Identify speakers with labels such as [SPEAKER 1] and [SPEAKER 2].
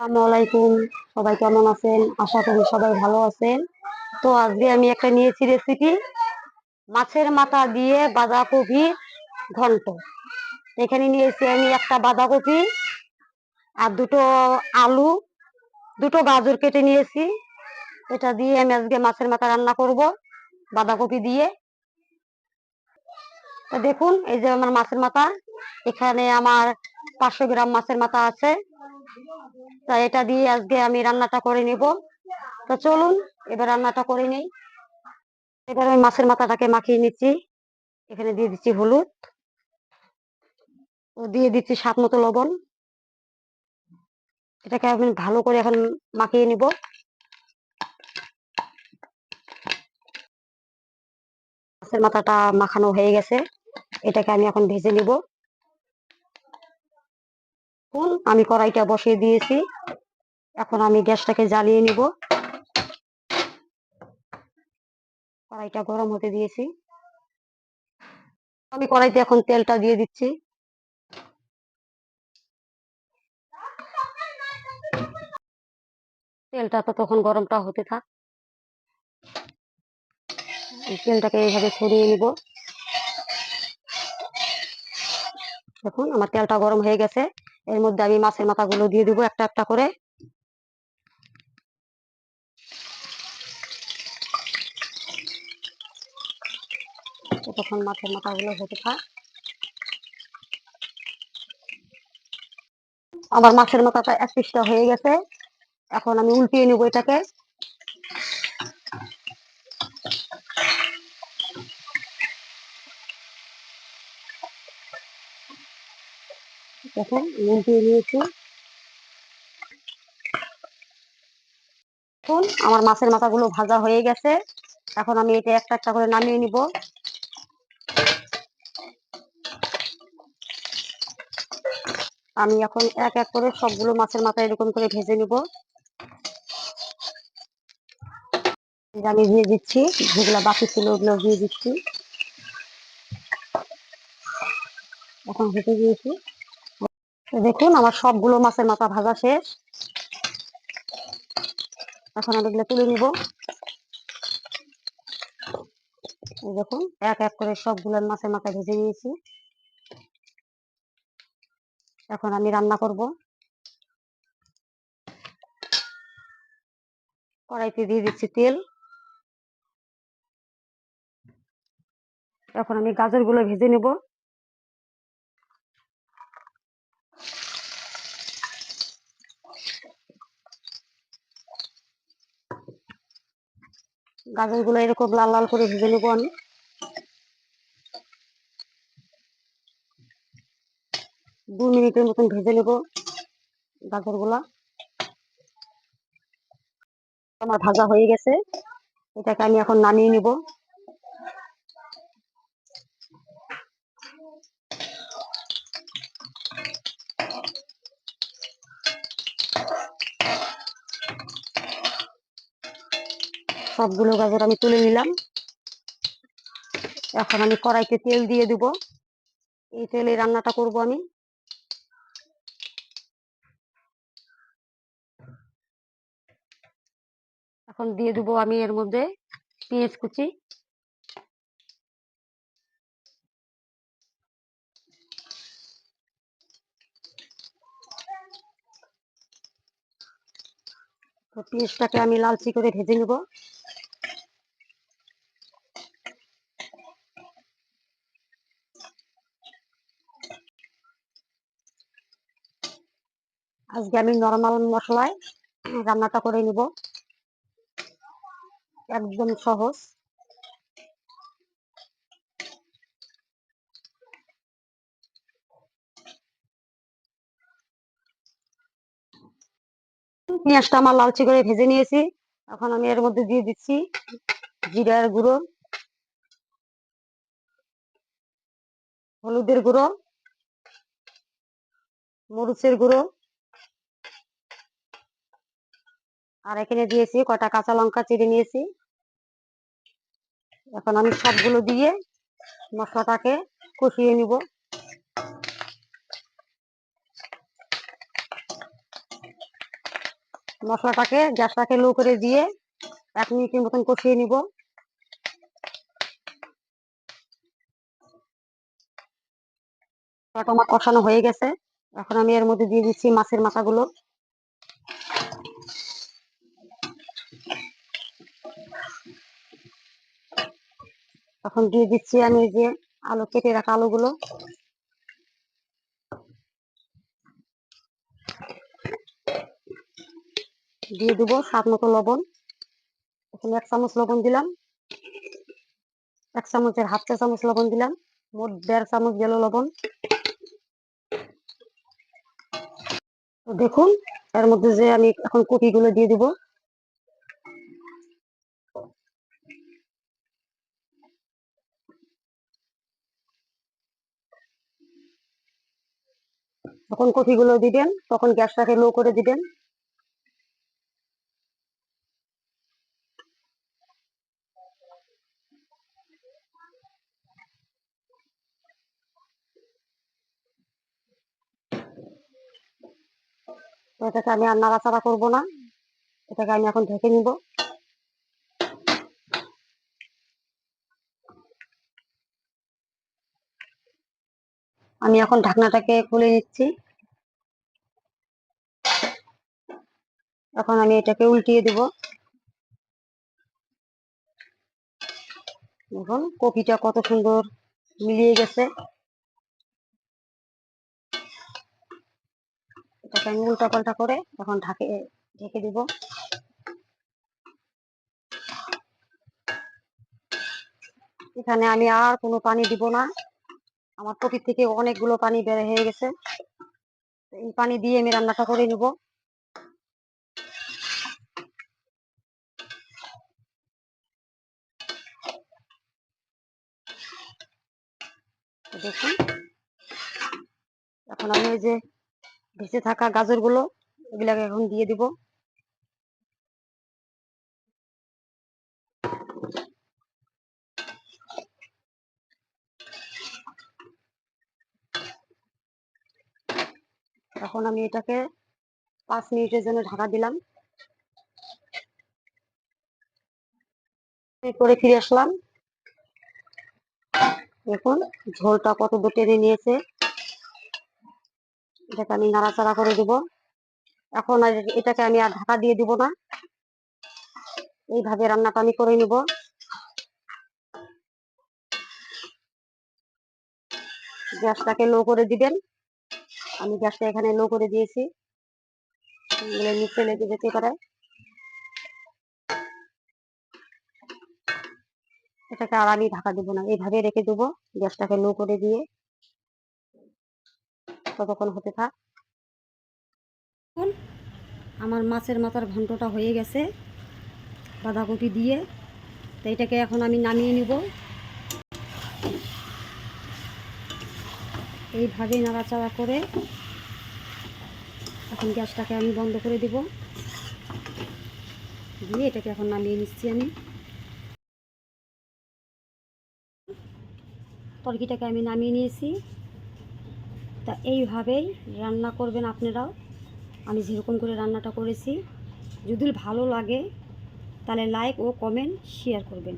[SPEAKER 1] আসসালামু আলাইকুম। সবাই কেমন আছেন? আশা করি সবাই ভালো আছেন। তো আজকে আমি একটা নিয়েছি রেসিপি মাছের মাথা দিয়ে বাঁধাকপি ঘন্ট। এখানে নিয়েছি আমি একটা বাঁধাকপি আর দুটো আলু, দুটো গাজর কেটে নিয়েছি। এটা দিয়ে আমি আজকে মাছের মাথা রান্না করব বাঁধাকপি দিয়ে। তো দেখুন, এই যে আমার মাছের মাথা, এখানে আমার পাঁচশো গ্রাম মাছের মাথা আছে। তা এটা দিয়ে আজকে আমি রান্নাটা করে নিব। তো চলুন, এবার রান্নাটা করে নেই। এবার আমি মাছের মাথাটাকে মাখিয়ে নিচ্ছি। এখানে দিয়ে দিচ্ছি হলুদ। ও দিয়ে দিচ্ছি স্বাদ মতো লবণ। এটাকে আমি ভালো করে এখন মাখিয়ে নিব। মাছের মাথাটা মাখানো হয়ে গেছে। এটাকে আমি এখন ভেজে নিব। আমি কড়াইটা বসিয়ে দিয়েছি। এখন আমি গ্যাসটাকে জ্বালিয়ে নিব। কড়াইটা গরম হতে দিয়েছি। আমি কড়াইতে এখন তেলটা দিয়ে দিচ্ছি। তেলটা তো তখন গরমটা হতে থাক। তেলটাকে এইভাবে ছড়িয়ে নিব। দেখুন, আমার তেলটা গরম হয়ে গেছে। এর মধ্যে আমি মাছের মাথাগুলো দিয়ে দিব একটা একটা করে। তখন মাছের মাথাগুলো হতে থাক। আমার মাছের মাথাটা এক পিসটা হয়ে গেছে। এখন আমি উল্টিয়ে নিব এটাকে। দেখুন উল্টিয়ে নিয়েছি দেখুন আমার মাছের মাথাগুলো ভাজা হয়ে গেছে। এখন আমি এটা একটা একটা করে নামিয়ে নিব। আমি এখন এক এক করে সবগুলো মাছের মাথা এরকম করে ভেজে নিব। আমি দিয়ে দিচ্ছি, যেগুলো বাকি ছিল ওগুলো দিয়ে দিচ্ছি। এখন হেঁটে দিয়েছি। দেখুন, আমার সবগুলো মাছের মাথা ভাজা শেষ। এখন আমি এগুলো তুলে নিব। দেখুন, এক এক করে সবগুলো মাছের মাথা ভেজে নিয়েছি। এখন আমি রান্না করব। কড়াইতে দিয়ে দিচ্ছি তেল। এখন আমি গাজরগুলো ভেজে নেব। গাজরগুলো এরকম লাল লাল করে ভেজে নেব আমি। দু মিনিটের মতন ভেজে নেব গাজরগুলা। আমার ভাজা হয়ে গেছে। এটাকে আমি এখন নামিয়ে নিব। সবগুলো গাজর আমি তুলে নিলাম। এখন আমি কড়াইতে তেল দিয়ে দিব। এই তেলে রান্নাটা করব আমি। এখন দিয়ে দেবো আমি এর মধ্যে পেঁয়াজ কুচি। তো পেঁয়াজটাকে আমি লালচি করে ভেজে নেব। আজকে আমি নর্মাল মশলায় রান্নাটা করে নিব। একদম সহজ। পেঁয়াজটা আমার লালচি করে ভেজে নিয়েছি। এখন আমি এর মধ্যে দিয়ে দিচ্ছি জিরার গুঁড়ো, হলুদের গুঁড়ো, মরিচের গুঁড়ো আর এখানে দিয়েছি কটা কাঁচা লঙ্কা চিড়ে নিয়েছি। এখন আমি সবগুলো দিয়ে মশলাটাকে কষিয়ে নিব। মশলাটাকে গ্যাসটাকে লো করে দিয়ে এক মিনিটের মতন কষিয়ে নিব। আমার কষানো হয়ে গেছে। এখন আমি এর মধ্যে দিয়ে দিচ্ছি মাছের মাথাগুলো। এখন দিয়ে দিচ্ছি আমি যে আলু, কেটে রাখা আলুগুলো। দিয়ে দিব স্বাদ মতো লবণ। এখানে এক চামচ লবণ দিলাম। এক চামচের হাফ চা চামচ লবণ দিলাম। মোট দেড় চামচ গেল লবণ। দেখুন, এর মধ্যে যে আমি এখন কপিগুলো দিয়ে দিব। যখন কপিগুলো দিবেন, তখন গ্যাসটাকে লো করে দিবেন। এটাকে আমি আর নাড়াচাড়া করব না। এটাকে আমি এখন ঢেকে নিব। আমি এখন ঢাকনাটাকে খুলে নিচ্ছি। এখন আমি এটাকে উল্টিয়ে দিব। দেখুন, কপিটা কত সুন্দর মিলিয়ে গেছে। এটাকে আমি উল্টা পাল্টা করে এখন ঢাকে, ঢেকে দিব। এখানে আমি আর কোনো পানি দিব না। আমার কপির থেকে অনেকগুলো পানি বের হয়ে গেছে। এই পানি দিয়ে আমি রান্নাটা করে নিব। দেখুন এখন আমি ওই যে ভেসে থাকা গাজরগুলো, এগুলাকে এখন দিয়ে দিব। এখন আমি এটাকে পাঁচ মিনিটের জন্য ঢাকা দিলাম। করে ফিরে আসলাম। দেখুন, ঝোলটা কত দূর টেনে নিয়েছে। এটাকে আমি নাড়াচাড়া করে দিব। এখন এটাকে আমি আর ঢাকা দিয়ে দিব না। এইভাবে রান্নাটা আমি করে নিব। গ্যাসটাকে লো করে দিবেন। আমি গ্যাসটা এখানে লো করে দিয়েছি। নিচে লেগে যেতে পারে। এটাকে আর আমি ঢাকা দেবো না। এইভাবে রেখে দেবো গ্যাসটাকে লো করে দিয়ে। ততক্ষণ হতে থাক। আমার মাছের মাথার ঘন্টটা হয়ে গেছে বাঁধাকপি দিয়ে। তো এটাকে এখন আমি নামিয়ে নিব। এইভাবে নাড়াচাড়া করে এখন গ্যাসটাকে আমি বন্ধ করে দিব। দিয়ে এটাকে এখন নামিয়ে নিচ্ছি আমি। তরকিটাকে আমি নামিয়ে নিয়েছি। তা এইভাবেই রান্না করবেন আপনারাও। আমি যেরকম করে রান্নাটা করেছি। যদি ভালো লাগে, তাহলে লাইক ও কমেন্ট শেয়ার করবেন।